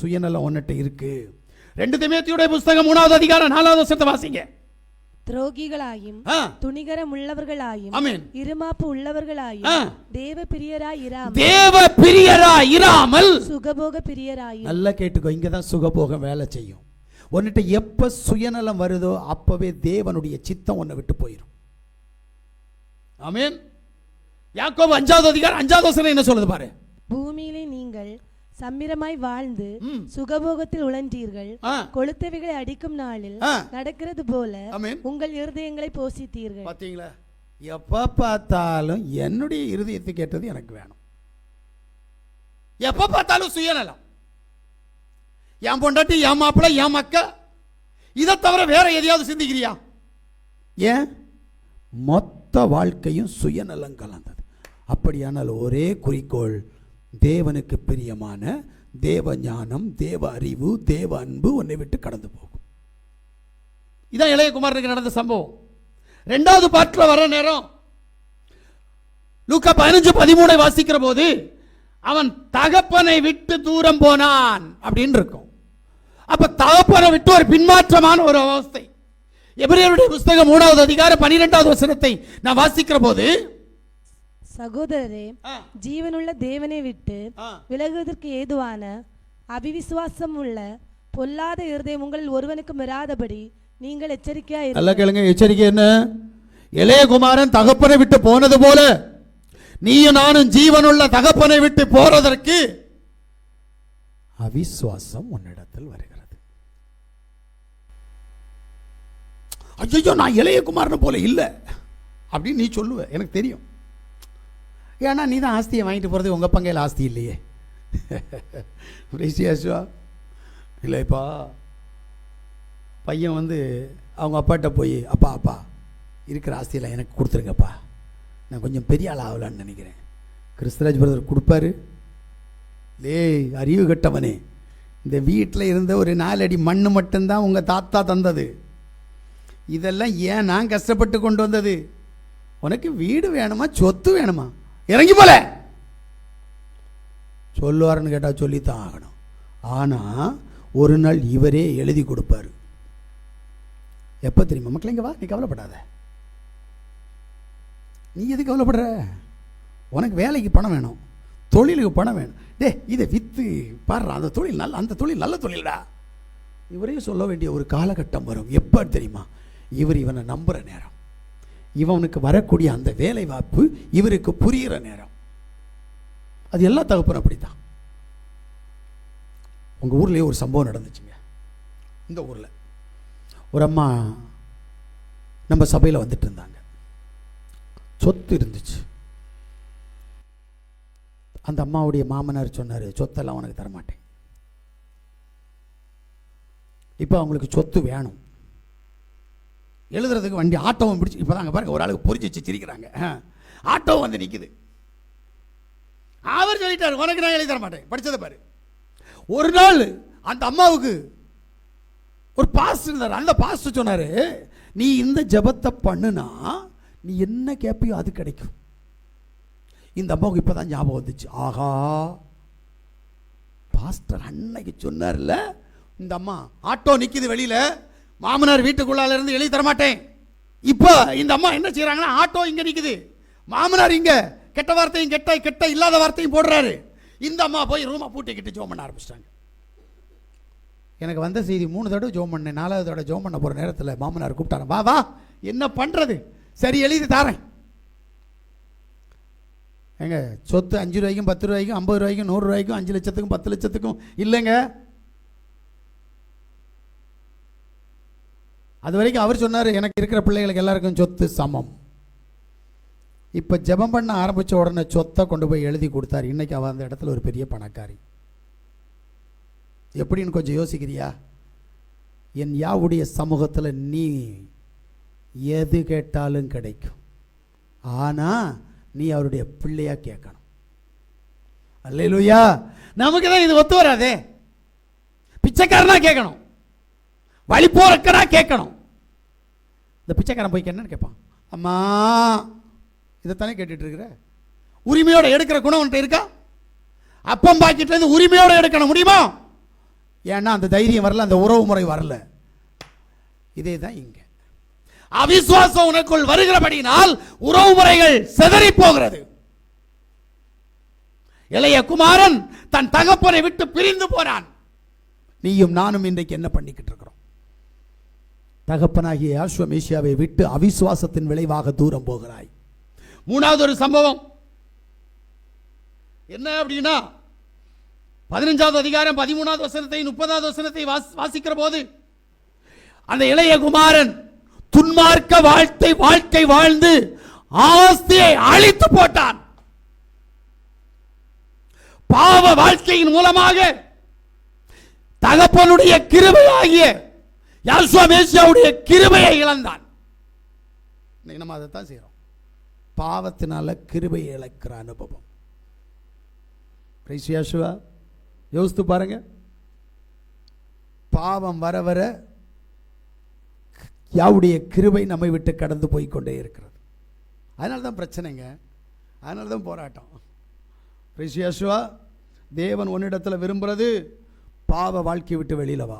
சுயநலம் ஒன்னிட்ட இருக்கு. ரெண்டு திமேத்தியுடைய புஸ்தகம் மூணாவது அதிகாரம் நாலாவது வருஷத்தை வாசிங்க. துரோகிகளாயும் துணிகரம் உள்ளவர்களாயும் இருமாப்பு. உள்ளவர்களாயும் தேவ பிரியராய் இராமல் தேவ பிரியரா இராமல் சுகபோக பிரியராயும் நல்லா கேட்டுக்கோ இங்க தான் சுகபோகம் வேலை செய்யும். உன்னிட்ட எப்ப சுயநலம் வருதோ அப்பவே தேவனுடைய சித்தம் உன்னை விட்டு போயிடும் ஆமென். யாக்கோபு அஞ்சாவது அதிகாரம் அஞ்சாவது வசனம் என்ன சொல்லுது பாரு. பூமியிலே நீங்கள் சம்பிரமாய் வாழ்ந்து. சுகபோகத்தில் உழன்றீர்கள். கொளுத்தவைகளை அடிக்கும் நாளில். நடக்கிறது போல உங்கள் இருதயங்களை போஷித்தீர்கள். பாத்தீங்களா? எப்ப பார்த்தாலும் என்னுடைய இருதயத்தை கேட்டது எனக்கு வேணும். எப்ப பார்த்தாலும் சுயநலம். என் பொண்டாட்டி என் மாப்பிள்ளை என் மக்கா இதை தவிர வேற எதையாவது சிந்திக்கிறியா? ஏன்? மொத்த வாழ்க்கையும் சுயநலம் கலந்தது. அப்படியானால் ஒரே குறிக்கோள் தேவனுக்கு பிரியமான தேவ ஞானம் தேவ அறிவு தேவ அன்பு உன்னை விட்டு கடந்து போகும். இதான் இளையகுமாரனுக்கு நடந்த சம்பவம். ரெண்டாவது பாட்டில் வர நேரம் லூக்கா பதினஞ்சு பதிமூணை வாசிக்கிற போது அவன் தகப்பனை விட்டு தூரம் போனான் அப்படின்னு இருக்கும். அப்ப தகப்பனை விட்டு ஒரு பின்மாற்றமான ஒரு அவஸ்தை. எபிரியருடைய புஸ்தகம் மூணாவது அதிகாரம் பனிரெண்டாவது வசனத்தை நான் வாசிக்கிற போது சகோதரரே ஜீவனுள்ள தேவனை விட்டு விலகுவதற்கு ஏதுவான அபிவிசுவாசம் உள்ள பொல்லாத இருதயம் உங்களில் ஒருவனுக்கு மிராதபடி நீங்கள் எச்சரிக்கையா நல்லா கேளுங்க எச்சரிக்கை என்ன? இளையகுமாரன் தகப்பனை விட்டு போனது போல நீயும் நானும் ஜீவனுள்ள தகப்பனை விட்டு போறதற்கு அவிசுவாசம் உன்னிடத்தில் வருகிறது. ஐயோ நான் இளையகுமாரனை போல இல்லை. அப்படின்னு நீ சொல்லுவ எனக்கு தெரியும். ஏன்னா நீ தான் ஆஸ்தியை வாங்கிட்டு போகிறது உங்கள் பங்கையில் ஆஸ்தி இல்லையே. ரிஷியாசுவா இல்லைப்பா பையன் வந்து அவங்க அப்பாட்ட போய் அப்பா அப்பா இருக்கிற ஆஸ்தியெல்லாம் எனக்கு கொடுத்துருங்கப்பா. நான் கொஞ்சம் பெரிய ஆள் ஆகலான்னு நினைக்கிறேன். கிறிஸ்தராஜ் பிரதர் கொடுப்பாரு. லே அறிவு கெட்டவனே. இந்த வீட்டில் இருந்த ஒரு நாலடி மண் மட்டும்தான் உங்கள் தாத்தா தந்தது. இதெல்லாம் ஏன் நான் கஷ்டப்பட்டு கொண்டு வந்தது? உனக்கு வீடு வேணுமா? சொத்து வேணுமா? இறங்கி போல. சொல்லுவாருன்னு கேட்டால் சொல்லித்தான் ஆகணும். ஆனால் ஒரு நாள் இவரே எழுதி கொடுப்பாரு. எப்போ தெரியுமா? மக்கள் இங்கே வா நீ கவலைப்படாத. நீ எது கவலைப்படுற? உனக்கு வேலைக்கு பணம் வேணும். தொழிலுக்கு பணம் வேணும். டே இதை விற்று பாடுற அந்த தொழில் நல்ல அந்த தொழில் நல்ல தொழில்டா. இவரே சொல்ல வேண்டிய ஒரு காலகட்டம் வரும். எப்போ தெரியுமா? இவர் இவனை நம்புகிற நேரம். இவனுக்கு வரக்கூடிய அந்த வேலை வாய்ப்பு இவருக்கு புரிகிற நேரம். அது எல்லா தகப்பனும் அப்படித்தான். உங்கள் ஊர்லேயே ஒரு சம்பவம் நடந்துச்சுங்க. இந்த ஊரில். ஒரு அம்மா நம்ம சபையில் வந்துட்டு இருந்தாங்க. சொத்து இருந்துச்சு. அந்த அம்மாவுடைய மாமனார் சொன்னார் சொத்தெல்லாம் உனக்கு தரமாட்டேன். இப்போ அவங்களுக்கு சொத்து வேணும். எழுதுறதுக்கு வண்டி ஆட்டோவும் பிடிச்சி இப்போ தாங்க பாருங்கள் ஒரு ஆளுக்கு பொறிச்சு வச்சு சிரிக்கிறாங்க. ஆ. ஆட்டோ வந்து நிற்குது அவர் சொல்லிட்டார் உனக்கு நான் எழுதி தர மாட்டேன் படித்ததை பாரு. ஒரு நாள் அந்த அம்மாவுக்கு ஒரு பாஸ் இருந்தார். அந்த பாஸ் சொன்னார் நீ இந்த ஜெபத்தை பண்ணுனா நீ என்ன கேட்பியோ அது கிடைக்கும். இந்த அம்மாவுக்கு இப்போ தான் ஞாபகம் வந்துச்சு. ஆஹா. பாஸ்டர் அன்னைக்கு சொன்னார்ல இந்த அம்மா ஆட்டோ நிற்கிது வெளியில். மாமனார் வீட்டுக்குள்ளால இருந்து எழுதி தர மாட்டேன் இப்போ இந்த அம்மா என்ன செய்கிறாங்கன்னா ஆட்டோ இங்க நிக்குது. மாமனார் இங்க கெட்ட வார்த்தையும் கெட்ட கெட்ட இல்லாத வார்த்தையும் போடுறாரு. இந்த அம்மா போய் ரூமை பூட்டிக்கிட்டு ஜோம் பண்ண ஆரம்பிச்சிட்டாங்க. எனக்கு வந்த செய்தி மூணு தடவை ஜோம் பண்ணேன். நாலாவது தடவை ஜோம் பண்ண போகிற நேரத்தில் மாமனார் கூப்பிட்டாரு. வா வா என்ன பண்ணுறது சரி எழுதி தாரேன். ஏங்க சொத்து அஞ்சு ரூபாய்க்கும் பத்து ரூபாய்க்கும் ஐம்பது ரூபாய்க்கும் நூறு ரூபாய்க்கும் அஞ்சு லட்சத்துக்கும் பத்து லட்சத்துக்கும் இல்லைங்க. அது வரைக்கும் அவர் சொன்னார் எனக்கு இருக்கிற பிள்ளைகளுக்கு எல்லாருக்கும் சொத்து சமம். இப்போ ஜெபம் பண்ண ஆரம்பித்த உடனே சொத்தை கொண்டு போய் எழுதி கொடுத்தாரு. இன்றைக்கி அவள் அந்த இடத்துல ஒரு பெரிய பணக்காரி. எப்படின்னு கொஞ்சம் யோசிக்கிறியா? என் யாவுடைய சமூகத்தில் நீ எது கேட்டாலும் கிடைக்கும். ஆனால் நீ அவருடைய பிள்ளையாக கேட்கணும். அல்லேலூயா! நமக்கு தான் இது ஒத்து வராதே. பிச்சைக்காரனாக கேட்கணும். வழி போறக்கடா கேட்கணும். இந்த பிச்சைக்காரன் போய் என்னன்னு கேட்பான். அம்மா இதைத்தானே கேட்டுட்டு இருக்கிற உரிமையோட எடுக்கிற குணம் ஒன்று இருக்கா? அப்பம் பாக்கெட்ல இருந்து உரிமையோட எடுக்கணும் முடியுமா? ஏன்னா அந்த தைரியம் வரல அந்த உறவு முறை வரல. இதே தான் இங்க. அவிசுவாசம் உனக்குள் வருகிறபடினால் உறவு முறைகள் செதறி போகிறது. இளைய குமாரன் தன் தகப்பனை விட்டு பிரிந்து போனான். நீயும் நானும் இன்றைக்கு என்ன பண்ணிக்கிட்டு தகப்பனாகிய யாஸ்வமேசியாவை விட்டு அவிசுவாசத்தின் விளைவாக தூரம் போகிறாய். மூணாவது ஒரு சம்பவம். என்ன அப்படின்னா பதினஞ்சாவது அதிகாரம் பதிமூணாவது வசனத்தை முப்பதாவது வசனத்தை வாசிக்கிற போது அந்த இளைய குமாரன் துன்மார்க்க வாழ்க்கை வாழ்க்கை வாழ்ந்து ஆஸ்தியை அழித்து போட்டான். பாவ வாழ்க்கையின் மூலமாக தகப்பனுடைய கிருபையாகிய யாசுவா மேசியாவுடைய கிருபையை இழந்தான். இன்னைக்கு நம்ம தான் செய்கிறோம் பாவத்தினால கிருபையை இழக்கிற அனுபவம். யாசுவா யோசித்து பாருங்க. பாவம் வர வர யாவுடைய கிருபை நம்மை விட்டு கடந்து போய் கொண்டே இருக்கிறது. அதனால தான் பிரச்சனைங்க. அதனால தான் போராட்டம். பிரைஸ் யாசுவா தேவன் உன்னிடத்தில் விரும்புறது பாவ வாழ்க்கை விட்டு வெளியில வா.